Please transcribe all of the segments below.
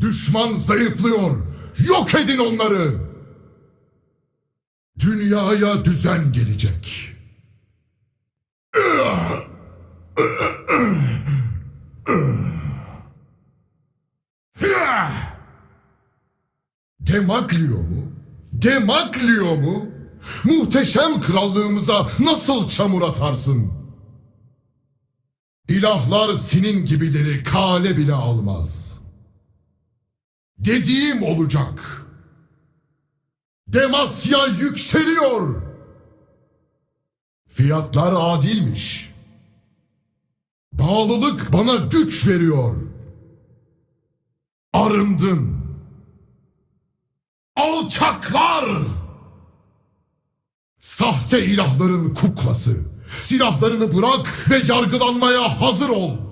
Düşman zayıflıyor. Yok edin onları. Dünyaya düzen gelecek. Demaklio mu? Demaklio mu? Muhteşem krallığımıza nasıl çamur atarsın? İlahlar senin gibileri kale bile almaz. Dediğim olacak. Demasya yükseliyor. Fiyatlar adilmiş. Bağlılık bana güç veriyor. Arındın. Alçaklar! Sahte ilahların kuklası. Silahlarını bırak ve yargılanmaya hazır ol.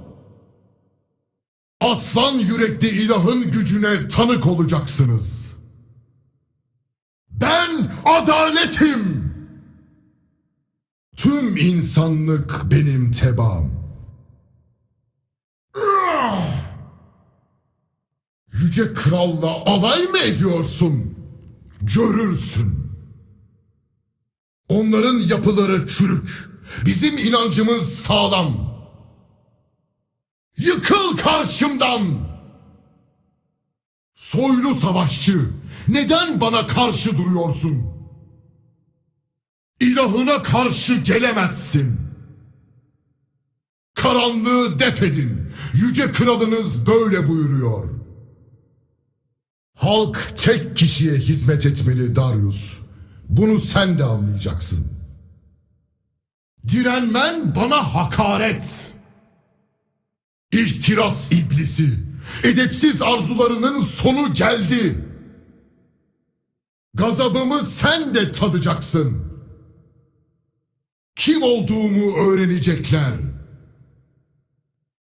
Aslan yürekli ilahın gücüne tanık olacaksınız. Ben adaletim. Tüm insanlık benim tebaam. Yüce kralla alay mı ediyorsun? Görürsün. Onların yapıları çürük. Bizim inancımız sağlam. Yıkıl karşımdan. Soylu savaşçı, neden bana karşı duruyorsun? İlahına karşı gelemezsin. Karanlığı def edin. Yüce kralınız böyle buyuruyor. Halk tek kişiye hizmet etmeli Darius. Bunu sen de anlayacaksın. Direnmen bana hakaret. İhtiras iblisi, edepsiz arzularının sonu geldi. Gazabımı sen de tadacaksın. Kim olduğumu öğrenecekler.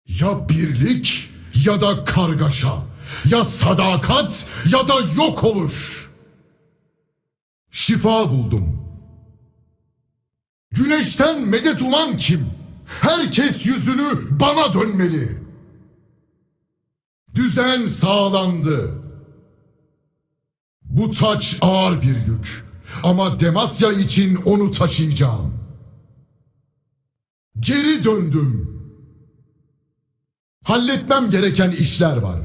Ya birlik ya da kargaşa, ya sadakat ya da yok oluş. Şifa buldum. Güneşten medet uman kim? Herkes yüzünü bana dönmeli. Düzen sağlandı. Bu taç ağır bir yük. Ama Demasya için onu taşıyacağım. Geri döndüm. Halletmem gereken işler var.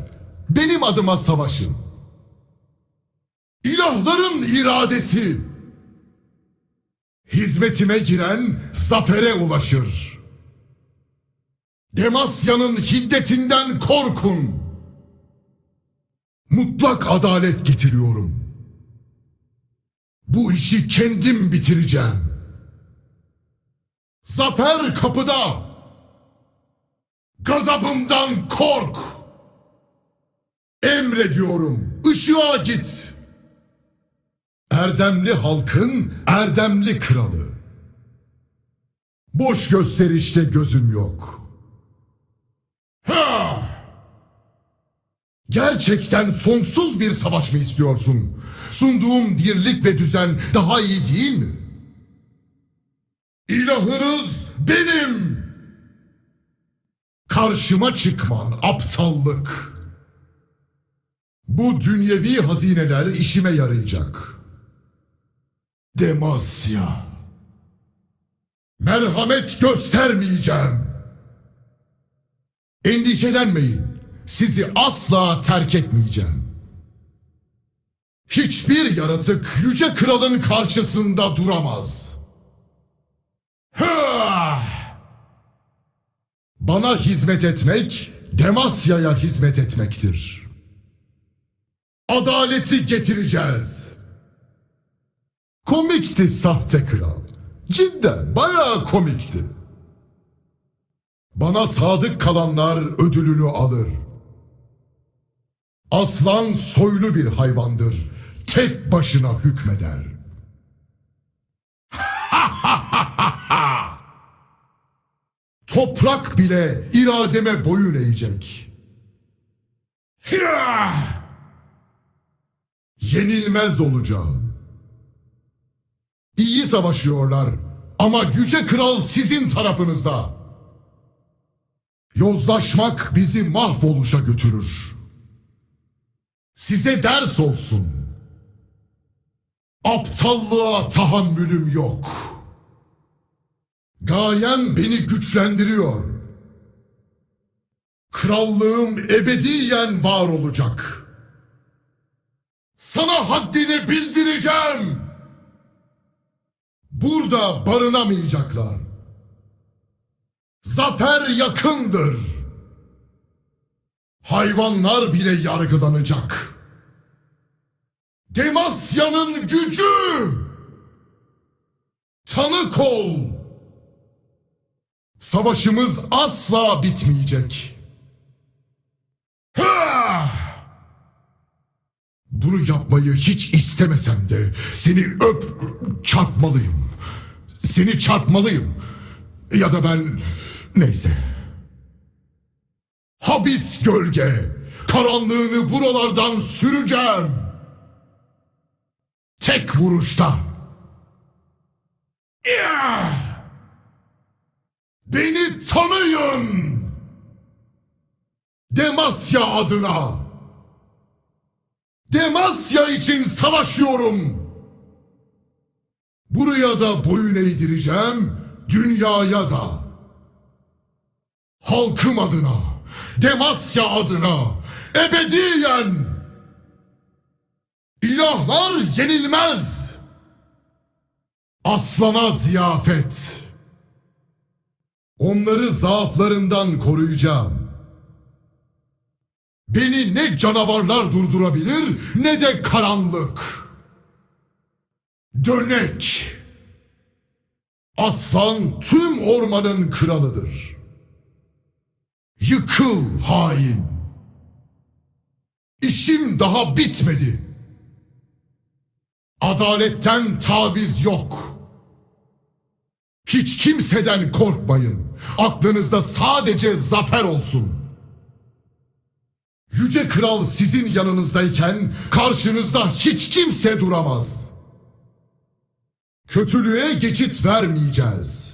Benim adıma savaşın. İlahların iradesi. Hizmetime giren zafere ulaşır. Demasya'nın hiddetinden korkun. Mutlak adalet getiriyorum. Bu işi kendim bitireceğim. Zafer kapıda. Gazabımdan kork. Emrediyorum. Işığa git. Erdemli halkın erdemli kralı. Boş gösterişte gözüm yok. Gerçekten sonsuz bir savaş mı istiyorsun? Sunduğum dirlik ve düzen daha iyi değil mi? İlahınız benim. Karşıma çıkman aptallık. Bu dünyevi hazineler işime yarayacak. Demasya. Merhamet göstermeyeceğim. Endişelenmeyin. Sizi asla terk etmeyeceğim. Hiçbir yaratık yüce kralın karşısında duramaz. Hıah! Bana hizmet etmek, Demasya'ya hizmet etmektir. Adaleti getireceğiz. Komikti sahte kral. Cidden bayağı komikti. Bana sadık kalanlar ödülünü alır. Aslan soylu bir hayvandır. Tek başına hükmeder. Toprak bile irademe boyun eğecek. Yenilmez olacağım. İyi savaşıyorlar ama yüce kral sizin tarafınızda. Yozlaşmak bizi mahvoluşa götürür. Size ders olsun. Aptallığa tahammülüm yok. Gayem beni güçlendiriyor. Krallığım ebediyen var olacak. Sana haddini bildireceğim. Burada barınamayacaklar. Zafer yakındır. Hayvanlar bile yargılanacak. Demasya'nın gücü! Tanık ol! Savaşımız asla bitmeyecek. Ha! Bunu yapmayı hiç istemesem de seni öp çarpmalıyım. Seni çarpmalıyım. Ya da ben neyse. Habis gölge. Karanlığını buralardan süreceğim. Tek vuruşta. Beni tanıyın. Demasya adına. Demasya için savaşıyorum. Buraya da boyun eğdireceğim, dünyaya da. Halkım adına, Demasya adına, ebediyen. İlahlar yenilmez. Aslana ziyafet. Onları zaaflarından koruyacağım. Beni ne canavarlar durdurabilir ne de karanlık. Dönek. Aslan tüm ormanın kralıdır. Yıkıl hain. İşim daha bitmedi. Adaletten taviz yok. Hiç kimseden korkmayın. Aklınızda sadece zafer olsun. Yüce Kral sizin yanınızdayken karşınızda hiç kimse duramaz. Kötülüğe geçit vermeyeceğiz.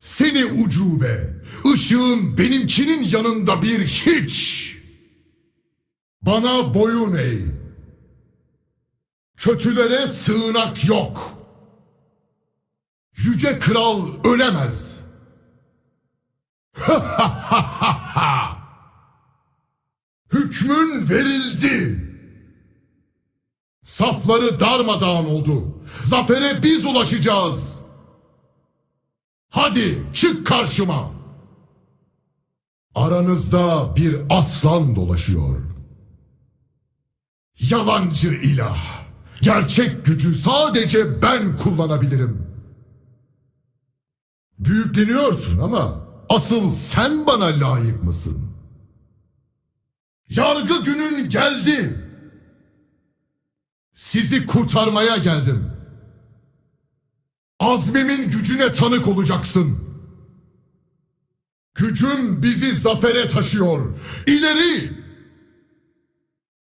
Seni ucube, ışığın benimkinin yanında bir hiç. Bana boyun eğ. Kötülere sığınak yok. Yüce Kral ölemez. Hükmün verildi. Safları darmadağın oldu. Zafere biz ulaşacağız. Hadi çık karşıma. Aranızda bir aslan dolaşıyor. Yalancı ilah. Gerçek gücü sadece ben kullanabilirim. Büyükleniyorsun ama asıl sen bana layık mısın? Yargı günün geldi. Sizi kurtarmaya geldim. Azmimin gücüne tanık olacaksın. Gücüm bizi zafere taşıyor. İleri!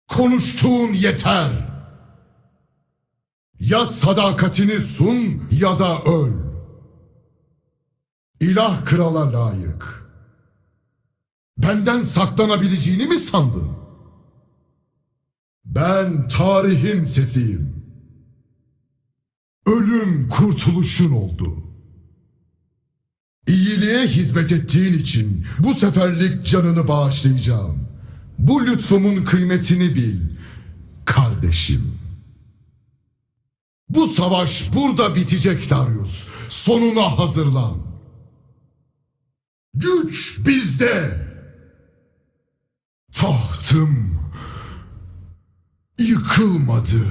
Konuştuğun yeter. Ya sadakatini sun ya da öl. İlah krala layık. Benden saklanabileceğini mi sandın? Ben tarihin sesiyim. Ölüm kurtuluşun oldu. İyiliğe hizmet ettiğin için bu seferlik canını bağışlayacağım. Bu lütfumun kıymetini bil kardeşim. Bu savaş burada bitecek Darius. Sonuna hazırlan. Güç bizde. Tahtım yıkılmadı.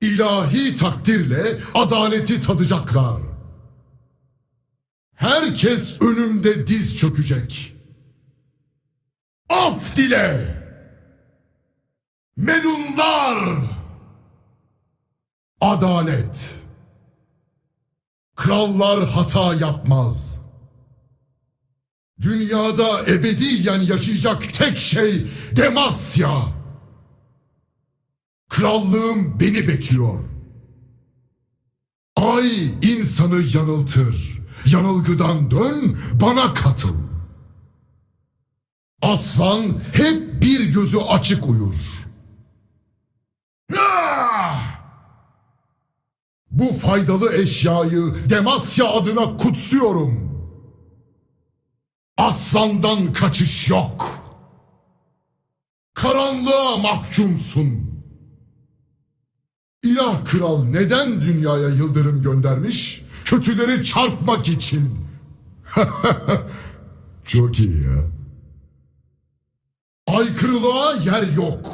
İlahi takdirle adaleti tadacaklar. Herkes önümde diz çökecek. Af dile! Menunlar! Adalet! Krallar hata yapmaz. Dünyada ebediyen yaşayacak tek şey Demasya. Krallığım beni bekliyor. Ay insanı yanıltır. Yanılgıdan dön, bana katıl. Aslan hep bir gözü açık uyur. Ah! Bu faydalı eşyayı Demasya adına kutsuyorum. Aslandan kaçış yok. Karanlığa mahkumsun. İlah kral neden dünyaya yıldırım göndermiş? Kötüleri çarpmak için. Çok iyi ya. Aykırılığa yer yok.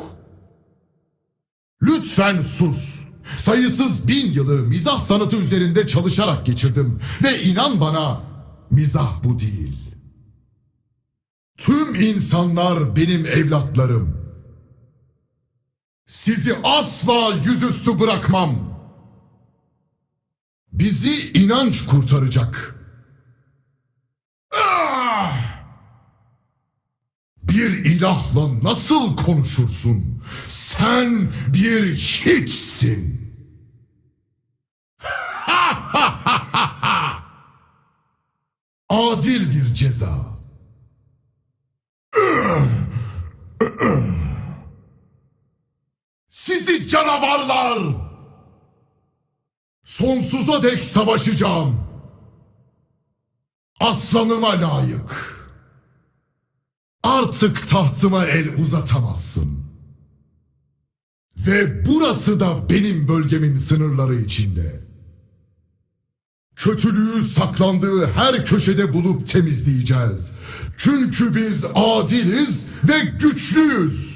Lütfen sus. Sayısız bin yılı mizah sanatı üzerinde çalışarak geçirdim. Ve inan bana mizah bu değil. Tüm insanlar benim evlatlarım. Sizi asla yüzüstü bırakmam. Bizi inanç kurtaracak. Ah! Bir ilahla nasıl konuşursun? Sen bir hiçsin. Adil bir ceza. Sizi canavarlar! Sonsuza dek savaşacağım. Aslanıma layık. Artık tahtıma el uzatamazsın. Ve burası da benim bölgemin sınırları içinde. Kötülüğü saklandığı her köşede bulup temizleyeceğiz. Çünkü biz adiliz ve güçlüyüz.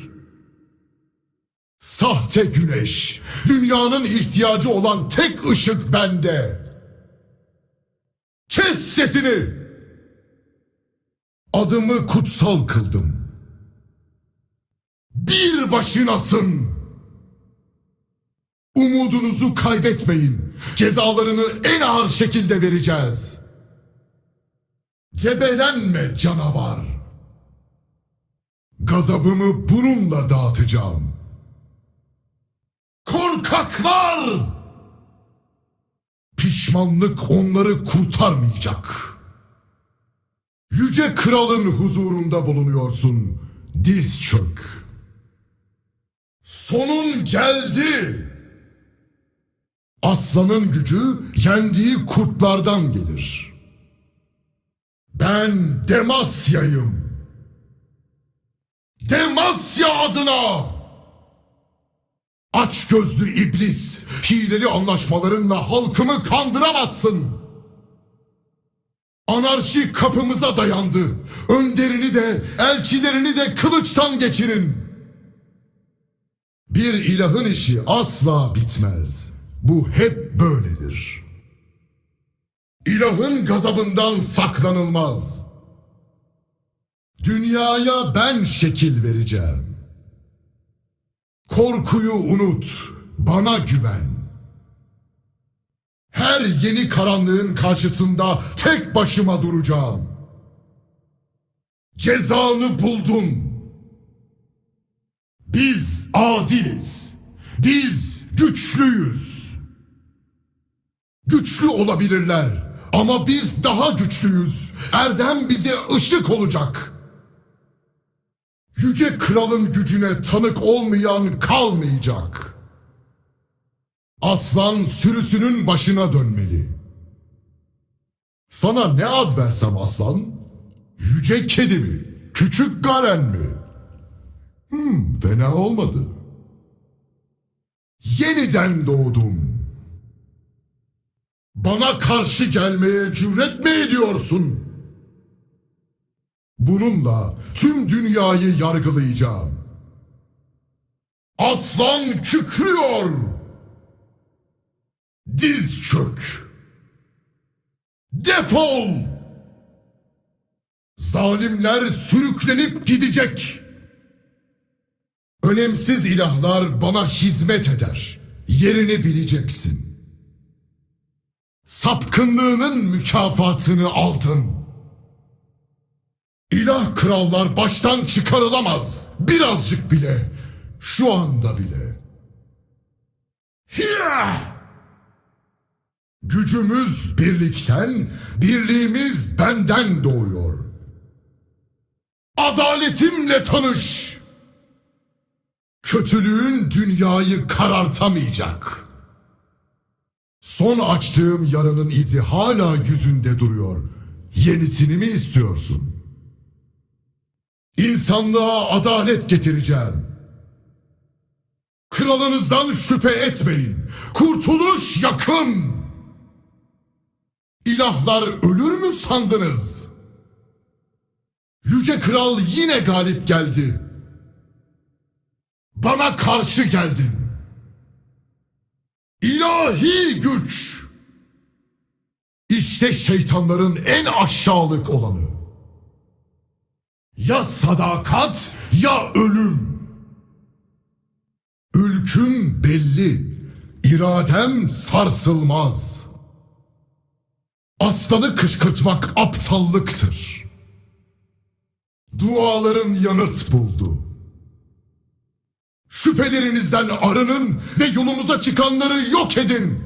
Sahte güneş, dünyanın ihtiyacı olan tek ışık bende. Kes sesini! Adımı kutsal kıldım. Bir başınasın. Umudunuzu kaybetmeyin. Cezalarını en ağır şekilde vereceğiz. Debelenme canavar. Gazabımı bununla dağıtacağım. Korkaklar! Pişmanlık onları kurtarmayacak. Yüce kralın huzurunda bulunuyorsun. Diz çök. Sonun geldi. Aslanın gücü yendiği kurtlardan gelir. Ben Demasya'yım. Demasya adına! Aç gözlü iblis, hileli anlaşmalarınla halkımı kandıramazsın. Anarşi kapımıza dayandı. Önderini de, elçilerini de kılıçtan geçirin. Bir ilahın işi asla bitmez. Bu hep böyledir. İlahın gazabından saklanılmaz. Dünyaya ben şekil vereceğim. Korkuyu unut, bana güven. Her yeni karanlığın karşısında tek başıma duracağım. Cezanı buldun. Biz adiliz. Biz güçlüyüz. Güçlü olabilirler ama biz daha güçlüyüz. Erdem bize ışık olacak. Yüce kralın gücüne tanık olmayan kalmayacak. Aslan sürüsünün başına dönmeli. Sana ne ad versem aslan? Yüce kedi mi? Küçük Garen mi? Hmm, fena olmadı. Yeniden doğdum. Bana karşı gelmeye cüret mi ediyorsun? Bununla tüm dünyayı yargılayacağım. Aslan kükrüyor. Diz çök. Defol. Zalimler sürüklenip gidecek. Önemsiz ilahlar bana hizmet eder. Yerini bileceksin. Sapkınlığının mükafatını aldın. İlah krallar baştan çıkarılamaz. Birazcık bile. Şu anda bile. Hiyah! Gücümüz birlikten, birliğimiz benden doğuyor. Adaletimle tanış. Kötülüğün dünyayı karartamayacak. Son açtığım yaranın izi hala yüzünde duruyor. Yenisini mi istiyorsun? İnsanlığa adalet getireceğim. Kralınızdan şüphe etmeyin. Kurtuluş yakın. İlahlar ölür mü sandınız? Yüce Kral yine galip geldi. Bana karşı geldin. İlahi güç. İşte şeytanların en aşağılık olanı. Ya sadakat ya ölüm. Ülküm belli. İradem sarsılmaz. Aslanı kışkırtmak aptallıktır. Duaların yanıt buldu. Şüphelerinizden arının ve yolumuza çıkanları yok edin.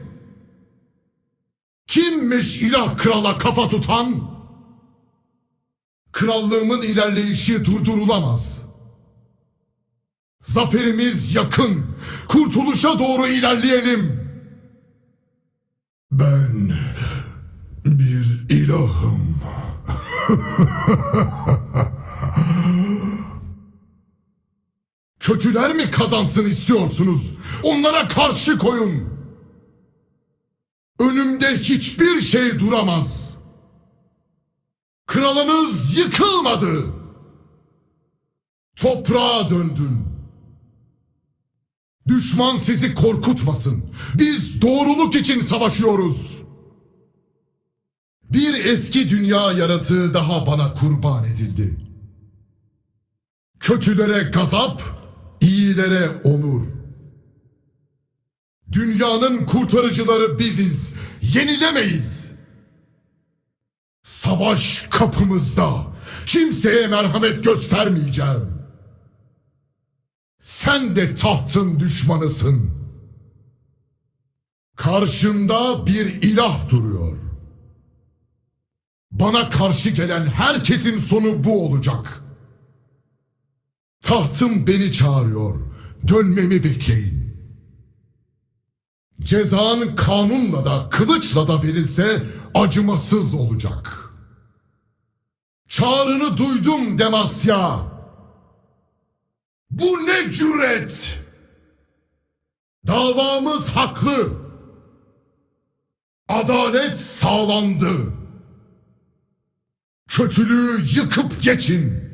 Kimmiş ilah krala kafa tutan? Krallığımın ilerleyişi durdurulamaz. Zaferimiz yakın. Kurtuluşa doğru ilerleyelim. Ben bir ilahım. Kötüler mi kazansın istiyorsunuz? Onlara karşı koyun. Önümde hiçbir şey duramaz. Kralınız yıkılmadı. Toprağa döndün. Düşman sizi korkutmasın. Biz doğruluk için savaşıyoruz. Bir eski dünya yaratığı daha bana kurban edildi. Kötülere gazap, iyilere onur. Dünyanın kurtarıcıları biziz, yenilemeyiz. Savaş kapımızda. Kimseye merhamet göstermeyeceğim. Sen de tahtın düşmanısın. Karşında bir ilah duruyor. Bana karşı gelen herkesin sonu bu olacak. Tahtım beni çağırıyor. Dönmemi bekleyin. Cezan kanunla da kılıçla da verilse acımasız olacak. Çağrını duydum Demasya. Bu ne cüret? Davamız haklı. Adalet sağlandı. Kötülüğü yıkıp geçin.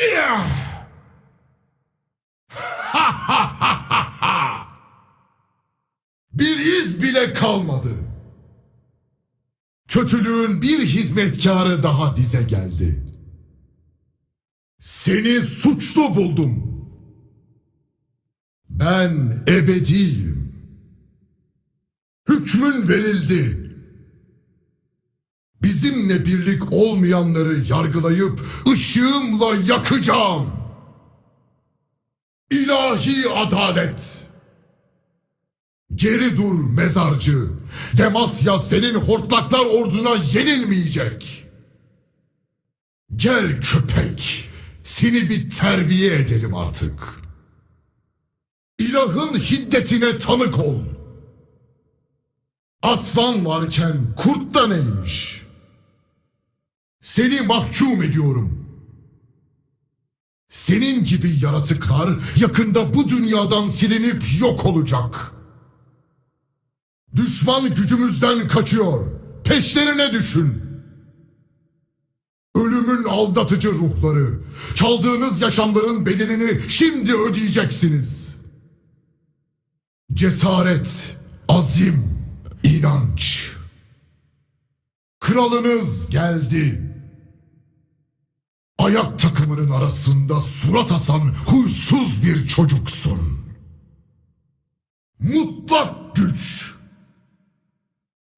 İyah! bir iz bile kalmadı. Kötülüğün bir hizmetkarı daha dize geldi. Seni suçlu buldum. Ben ebediyim. Hükmün verildi. Bizimle birlik olmayanları yargılayıp ışığımla yakacağım. İlahi adalet. Geri dur mezarcı. Demasya senin hortlaklar orduna yenilmeyecek. Gel köpek. Seni bir terbiye edelim artık. İlahın hiddetine tanık ol. Aslan varken kurt da neymiş? Seni mahkum ediyorum. Senin gibi yaratıklar yakında bu dünyadan silinip yok olacak. Düşman gücümüzden kaçıyor. Peşlerine düşün. Ölümün aldatıcı ruhları. Çaldığınız yaşamların bedelini şimdi ödeyeceksiniz. Cesaret, azim, inanç. Kralınız geldi. Ayak takımının arasında surat asan huysuz bir çocuksun. Mutlak güç.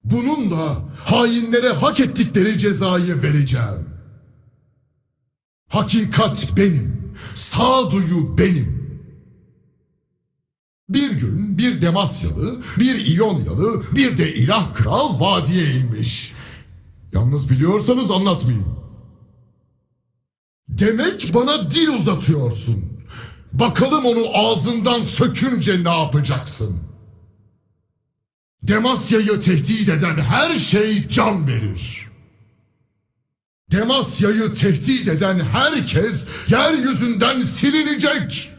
Bununla hainlere hak ettikleri cezayı vereceğim. Hakikat benim, sağduyu benim. Bir gün bir Demasyalı, bir İyonyalı, bir de ilah kral vadiye inmiş. Yalnız biliyorsanız anlatmayayım. Demek bana dil uzatıyorsun. Bakalım onu ağzından sökünce ne yapacaksın? Demasya'yı tehdit eden her şey can verir. Demasya'yı tehdit eden herkes yeryüzünden silinecek.